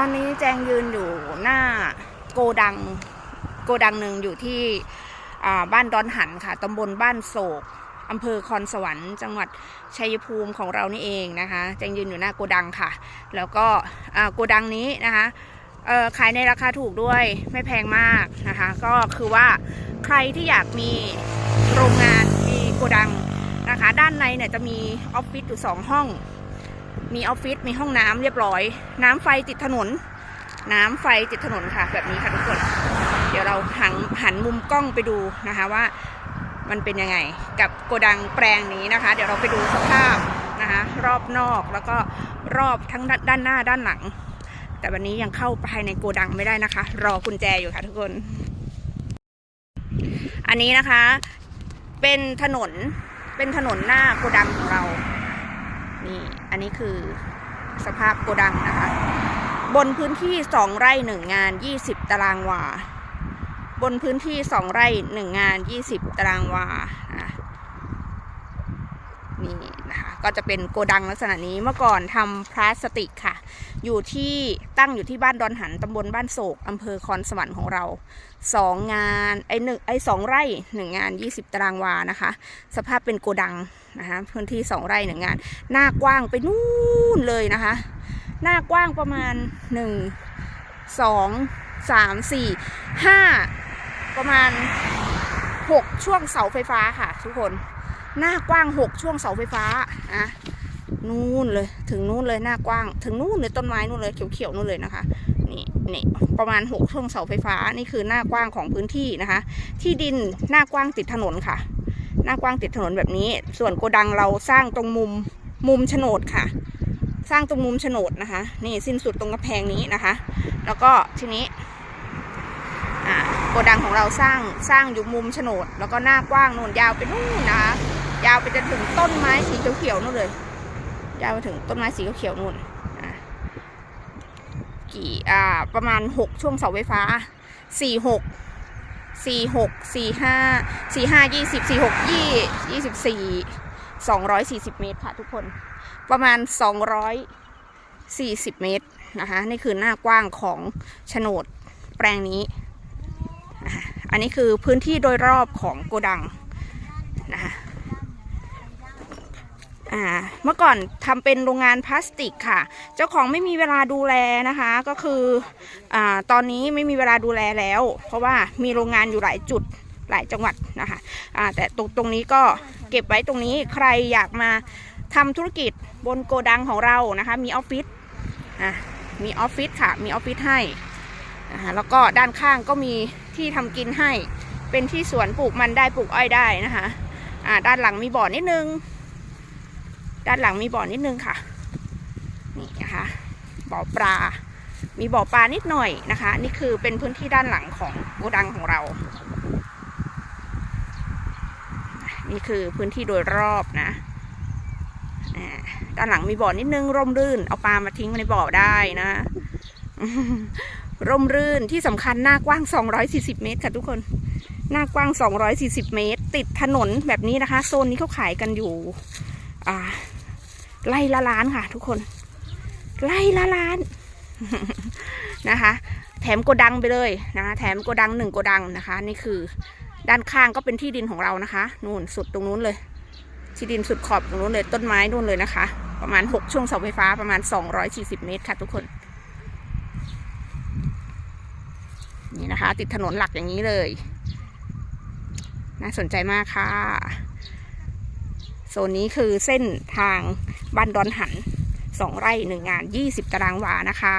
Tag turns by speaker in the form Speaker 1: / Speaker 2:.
Speaker 1: ตอนนี้แจงยืนอยู่หน้าโกดังโกดังหนึ่งอยู่ที่บ้านดอนหันค่ะตำบลบ้านโศกอำเภอคอนสวรรค์จังหวัดชัยภูมิของเรานี่เองนะคะแจงยืนอยู่หน้าโกดังค่ะ แล้วก็โกดังนี้นะคะขายในราคาถูกด้วยไม่แพงมากนะคะ ก็คือว่าใครที่อยากมีโรงงานมีโกดังนะคะ ด้านในเนี่ยจะมีออฟฟิศอยู่สองห้อง มีออฟฟิศมีห้องน้ำเรียบร้อย น้ำไฟติดถนน น้ำไฟติดถนนค่ะ แบบนี้ค่ะทุกคน เดี๋ยวเราหันหันมุมกล้องไปดูนะคะว่ามันเป็นยังไงกับโกดังแปลงนี้นะคะ เดี๋ยวเราไปดูสภาพนะคะรอบนอกแล้วก็รอบทั้งด้านด้านหน้าด้านหลัง แต่วันนี้ยังเข้าภายในโกดังไม่ได้นะคะ รอกุญแจอยู่ค่ะทุกคน อันนี้นะคะเป็นถนนเป็นถนนหน้าโกดังของเรา นี่อันนี้คือสภาพโกดังนะคะ บนพื้นที่2ไร่หนึ่งงาน20ตารางวา บนพื้นที่2ไร่หนึ่งงาน20ตารางวานี่ ก็จะเป็นโกดังลักษณะนี้เมื่อก่อนทำพลาสติกค่ะ อยู่ที่ตั้งอยู่ที่บ้านดอนหันตำบลบ้านโศกอำเภอคอนสวรรค์ของเราสองงานไอหนึ่งไอสองไร่หนึ่งงาน 20 ตารางวานะคะ สภาพเป็นโกดังนะคะพื้นที่สองไร่หนึ่งงาน หน้ากว้างไปนู่นเลยนะคะ หน้ากว้างประมาณหนึ่งสองสามสี่ห้าประมาณหกช่วงเสาไฟฟ้าค่ะทุกคน หน้ากว้างหกช่วงเสาไฟฟ้าอะนู่นเลยถึงนู่นเลยหน้ากว้าง ถึงนู่นเลยต้นไม้นู่นเลยเขียวๆนู่นเลยนะคะนี่นี่ประมาณหกช่วงเสาไฟฟ้านี่คือหน้ากว้างของพื้นที่นะคะ ที่ดินหน้ากว้างติดถนนค่ะ หน้ากว้างติดถนนแบบนี้ ส่วนโกดังเราสร้างตรงมุมมุมโฉนดค่ะ สร้างตรงมุมโฉนดนะคะ นี่สิ้นสุดตรงกระแพงนี้นะคะ แล้วก็ทีนี้โกดังของเราสร้างสร้างอยู่มุมโฉนด แล้วก็หน้ากว้างนู่นยาวไปนู่นนะคะ ยาวไปจนถึงต้นไม้สีเขียวๆนู่นเลย ยาวไปถึงต้นไม้สีเขียวๆนู่นอะกี่อ่าประมาณหกช่วงเสาไฟฟ้าสี่หกสี่หกสี่ห้าสี่ห้ายี่สิบสี่หกยี่ยี่สิบสี่สองร้อยสี่สิบเมตรค่ะทุกคน ประมาณ 240 เมตรนะคะ นี่คือหน้ากว้างของโฉนดแปลงนี้ อันนี้คือพื้นที่โดยรอบของโกดังนะคะ อ่าเมื่อก่อนทำเป็นโรงงานพลาสติกค่ะ เจ้าของไม่มีเวลาดูแลนะคะ ก็คืออ่าตอนนี้ไม่มีเวลาดูแลแล้ว เพราะว่ามีโรงงานอยู่หลายจุดหลายจังหวัดนะคะอ่าแต่ตรงตรงนี้ก็เก็บไว้ตรงนี้ใครอยากมาทำธุรกิจบนโกดังของเรานะคะ มีออฟฟิศอะมีออฟฟิศค่ะ มีออฟฟิศให้แล้วก็ด้านข้างก็มีที่ทำกินให้ เป็นที่สวนปลูกมันได้ปลูกอ้อยได้นะคะอ่าด้านหลังมีบ่อนิดนึง ด้านหลังมีบ่อนิดนึงค่ะ นี่นะคะ บ่อปลา มีบ่อปลานิดหน่อยนะคะ นี่คือเป็นพื้นที่ด้านหลังของโกดังของเรา นี่คือพื้นที่โดยรอบนะด้านหลังมีบ่อนิดนึงร่มรื่น เอาปลามาทิ้งไว้ในบ่อได้นะ ร่มรื่นที่สำคัญหน้ากว้าง 240 เมตรค่ะทุกคน หน้ากว้าง 240 เมตร ติดถนนแบบนี้นะคะ โซนนี้เขาขายกันอยู่ อ่า ไล่ละล้านค่ะ ทุกคน ไล่ละล้านนะคะ แถมโกดังไปเลยนะ แถมโกดังหนึ่งโกดังนะคะ นี่คือด้านข้างก็เป็นที่ดินของเรานะคะ นู่นสุดตรงนู้นเลย ที่ดินสุดขอบตรงนู้นเลยต้นไม้นู่นเลยนะคะ ประมาณ 6 ช่วงเสาไฟฟ้าประมาณ 240 เมตรค่ะ ทุกคน นี่นะคะ ติดถนนหลักอย่างนี้เลย น่าสนใจมากค่ะโซนนี้คือเส้นทาง บ้านดอนหันสองไร่หนึ่งงาน 20 ตารางวานะคะ